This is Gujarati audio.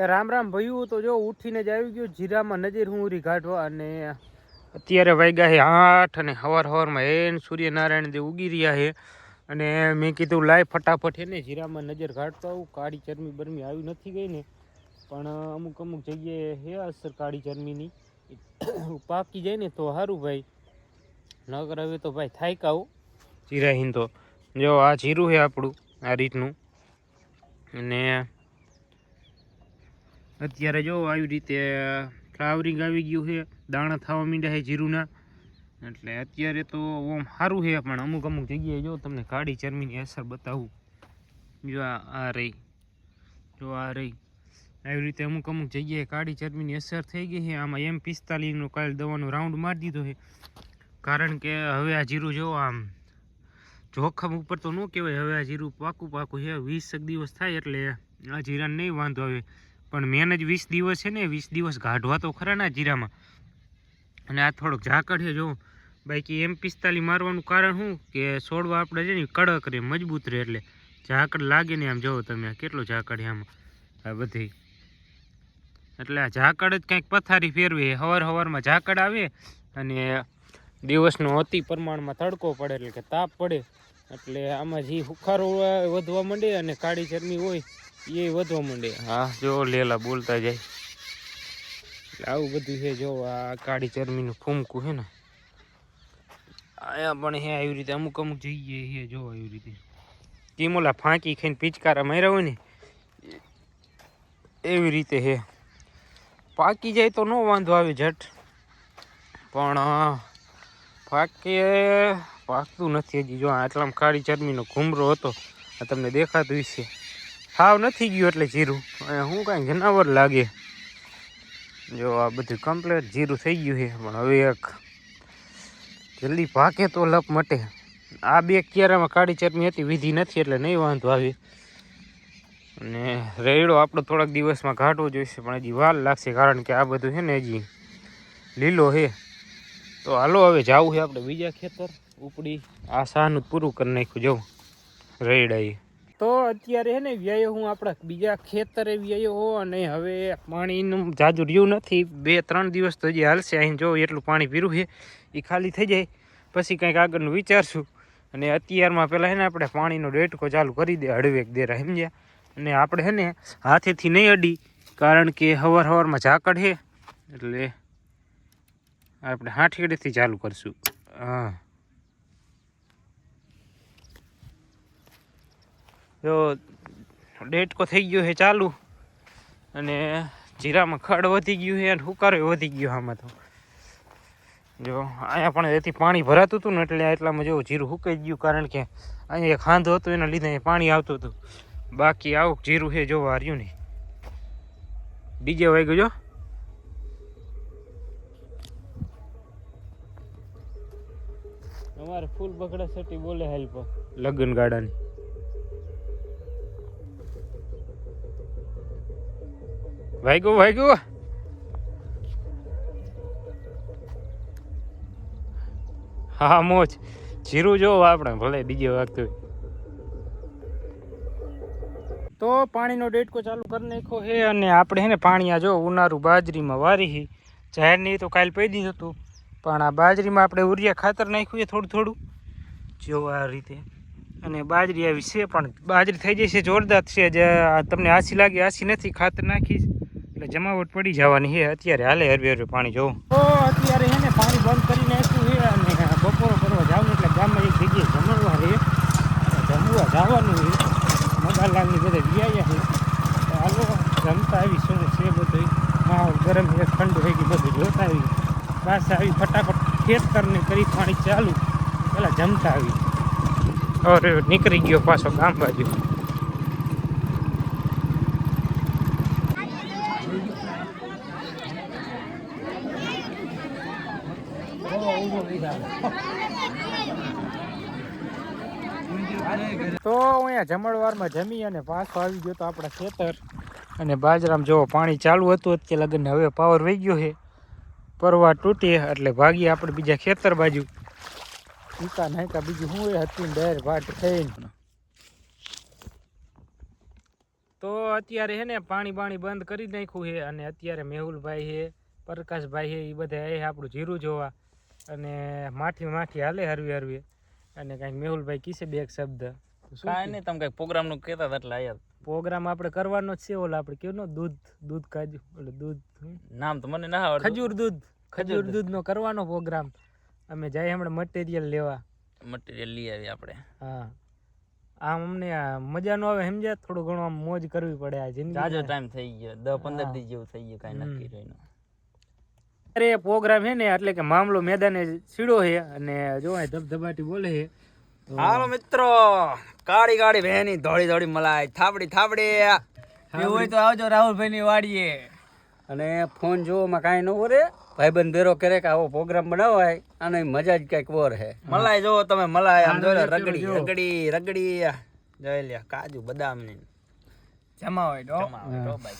એ રામ રામ ભયું તો જો ઉઠીને જ આવી ગયું. જીરામાં નજર હું ઉરી કાઢવા અને અત્યારે વાગ્યા છે આઠ અને હવાર હવારમાં એન સૂર્યનારાયણ દેવ ઉગી રહ્યા છે અને મેં કીધું લાય ફટાફટ એને જીરામાં નજર કાઢતો આવું. કાળી ચરમી બરમી આવી નથી ગઈ ને. પણ અમુક અમુક જગ્યાએ હે અસર કાળી ચરમીની પાકી જાય ને તો સારું ભાઈ. નગર હવે તો ભાઈ થાય કાવું જીરાહીન તો. જો આ જીરું છે આપણું, આ રીતનું. અને અત્યારે જો આવી રીતે ફ્લાવરિંગ આવી ગયું છે, દાણા થવા માંડ્યા છે જીરુના. એટલે અત્યારે તો ઓમ સારું છે, પણ અમુક અમુક જગ્યાએ જો તમને કાળી ચરમીની અસર બતાવું. જો આ રહી. જો આ રહી. આવી રીતે અમુક અમુક જગ્યાએ કાળી ચરમીની અસર થઈ ગઈ છે. આમાં એમ પિસ્તાલીસનો કાલ દવાનો રાઉન્ડ મારી દીધો છે. કારણ કે હવે આ જીરું જો આમ જોખમ ઉપર તો ન કહેવાય. હવે આ જીરું પાકું પાકું છે. વીસ એક દિવસ થાય એટલે આ જીરાને નહીં વાંધો આવે. પણ મેન જ વીસ દિવસ છે ને, વીસ દિવસ કાઢવા તો ખરા ના જીરામાં. અને આ થોડોક ઝાકળ છે જો. બાકી એમ પિસ્તાલીસ મારવાનું કારણ શું? કે છોડવા આપણે છે ને કડક રહે મજબૂત રહે એટલે. ઝાકળ લાગે ને આમ જોવો તમે કેટલો ઝાકળ છે આમાં. આ બધી. એટલે આ ઝાકળ જ કંઈક પથારી ફેરવે. હવાર હવારમાં ઝાકળ આવે અને દિવસનો અતિ પ્રમાણમાં તડકો પડે એટલે કે તાપ પડે. એટલે આમાં જે હુખારો વધવા માંડે અને કાળી ચરમી હોય. એ વધવા માંડે. હા જો લેલા બોલતા જાય. આવું બધું છે જો આ કાળી ચરમીનું ફૂમકું છે ને. અહીંયા પણ હે આવી રીતે અમુક અમુક જઈએ હે જો આવી રીતે. કિમોલા ફાંકી ખાઈને પિચકારા માર્યા હોય ને એવી રીતે હે પાકી જાય તો ન વાંધો આવે જટ પણ પાકે પાકતું નથી હજી. જો આટલામાં કાળી ચરમીનો ઘૂમરો હતો આ તમને દેખાતું છે સાવ નથી ગયું એટલે જીરું. હું કાંઈ જનાવર લાગે. જો આ બધું કમ્પ્લેટ જીરું થઈ ગયું છે, પણ હવે એક જલ્દી પાકે તો લપ મટે. આ બે ક્યારામાં કાળી ચટણી હતી, વિધિ નથી એટલે નહીં વાંધો આવી. અને રેડો આપણો થોડાક દિવસમાં ઘાટવો જોઈશે પણ હજી વાર લાગશે, કારણ કે આ બધું છે ને હજી લીલો છે. તો હાલો હવે જવું છે આપણે બીજા ખેતર. ઉપડી આ સાનું પૂરું કરી નાખ્યું જવું રેડાઈ તો અત્યારે છે ને વ્યાયો હું આપણા બીજા ખેતરે વ્યાયો હો અને હવે પાણીનું જાજુ રહ્યું નથી. બે ત્રણ દિવસ તો હજી હાલશે. અહીં જો એટલું પાણી પીરું છે એ ખાલી થઈ જાય. પછી કંઈક આગળનું વિચારશું. અને અત્યારમાં પહેલાં છે ને આપણે પાણીનો ડેટકો ચાલુ કરી દે, હળવેક દેરા સમજ્યા. અને આપણે હે ને હાથેથી નહીં અડી, કારણ કે હવાર હવારમાં ઝાકળ છે. એટલે આપણે હાઠીડેથી ચાલુ કરશું. હા. જો ડેટકો થઈ ગયો છે ચાલુ. અને જીરામાં ખડ વધી ગયું છે અને હુકારો વધી ગયો આમાં તો. જો અહીંયા પણ એથી પાણી ભરાતું હતું ને એટલે એટલામાં જો જીરું હુકાઈ ગયું કારણ કે અહીંયા એક ખાંધો હતો એના લીધે પાણી આવતું હતું. બાકી આવું જીરું છે જોવા હાર્યું નહીં. ડીજે વાગ્યું જો. અમારે ફૂલ બગડા સટી બોલે હેલ્પ લગ્ન ગાડાની વાગ્યું વાગ્યું? હા મોજ. જીરું જોવો આપણે, ભલે ડીજે વાગતું તો પાણીનો ડેટકો ચાલુ કરી નાખ્યો છે અને આપણે હે ને પાણી આ જો ઉનાળું બાજરીમાં વારી જાહેર જાહેરની તો કાલ પી દીધું હતું. પણ આ બાજરીમાં આપણે ઉરિયા ખાતર નાખ્યું છે થોડું થોડું. જો આ રીતે. અને બાજરી આવી છે, પણ બાજરી થઈ જશે, જોરદાર છે. જે તમને આસી લાગી આસી નથી, ખાતર નાખીશ એટલે જમાવટ પડી જવાની છે. અત્યારે હાલે હરવે હરવે પાણી જોવું. તો અત્યારે હે ને પાણી બંધ કરી નાખ્યું છે અને બપોરો કરવા જાવ એટલે ગામમાં એક જગ્યાએ જમણવા રહે જમવા જવાનું છે. મગાલાલની બધા વ્યાયા છે. હાલો જમતા આવી શું છે બધું માહોલ ગરમ છે, ઠંડુ થઈ ગયું બધું જોતા આવી પાછા આવી ફટાફટ ખેતરને કરી પાણી ચાલુ. પહેલાં જમતા આવી અરે નીકળી ગયો પાછો ગામ બાજુ. તો અહીંયા જમણવારમાં જમી અને પાછો આવી ગયો તો આપણા ખેતર. અને બાજરામાં જો પાણી ચાલુ હતું અત્યારે લગ્ન હવે પાવર વહી ગયો છે. પરવા તૂટી, એટલે ભાગીએ આપણે બીજા ખેતર બાજુ. ઈકા નાયકા બીજું હું એ હતી ને ડાયર ભાટ થઈને તો અત્યારે હે ને પાણી બાણી બંધ કરી નાખ્યું છે અને અત્યારે મેહુલભાઈ છે પ્રકાશભાઈ છે એ બધા એ આપણું જીરું જોવા. અને માઠી માઠી હાલે હરવી હરવી. અને કાંઈક મેહુલભાઈ કીસે બે એક શબ્દ. શું કાંઈ નહીં તમે કાંઈક પ્રોગ્રામનું કહેતા હતા એટલે આયા. પ્રોગ્રામ આપણે કરવાનો જ છે ઓલા આપણે કેવું દૂધ દૂધ કાજુ એટલે દૂધ નામ તો મને ના આવડે ખજૂર દૂધ ખજૂર દૂધનો કરવાનો પ્રોગ્રામ અમે જઈએ હમણાં મટીરિયલ લેવા. મટીરિયલ લઈ આવી આપણે. હા. આમ અમને મજા નો આવે સમજ્યા? થોડું ઘણું આમ મોજ કરવી પડે આ જાજો જિંદગી ટાઈમ થઈ ગયો. દસ પંદર દી જેવું થઈ ગયું કાંઈ નક્કી રહ્યું અરે પ્રોગ્રામ છે ને એટલે કે મામલો મેદાને સીડો છે અને જો ધબધબાટી બોલે છે હાલો મિત્રો કાળી કાળી ભેની ધોળી ધોળી મલાઈ. થાબડી થાબડી. એવું હોય તો આવજો રાહુલભાઈ ની વાડીએ. અને ફોન જોવામાં કાંઈ ન ઓરે ભાઈબંધ ભેરો કરે કે આવો પ્રોગ્રામ બનાવાય અને મજા જ કંઈક ઓર હે. મલાઈ જો તમે મલાઈ આમ જોઈ લો રગડી રગડી રગડી જોઈ લ્યા કાજુ બદામની જમા હોય જમાવે ડો ભાઈ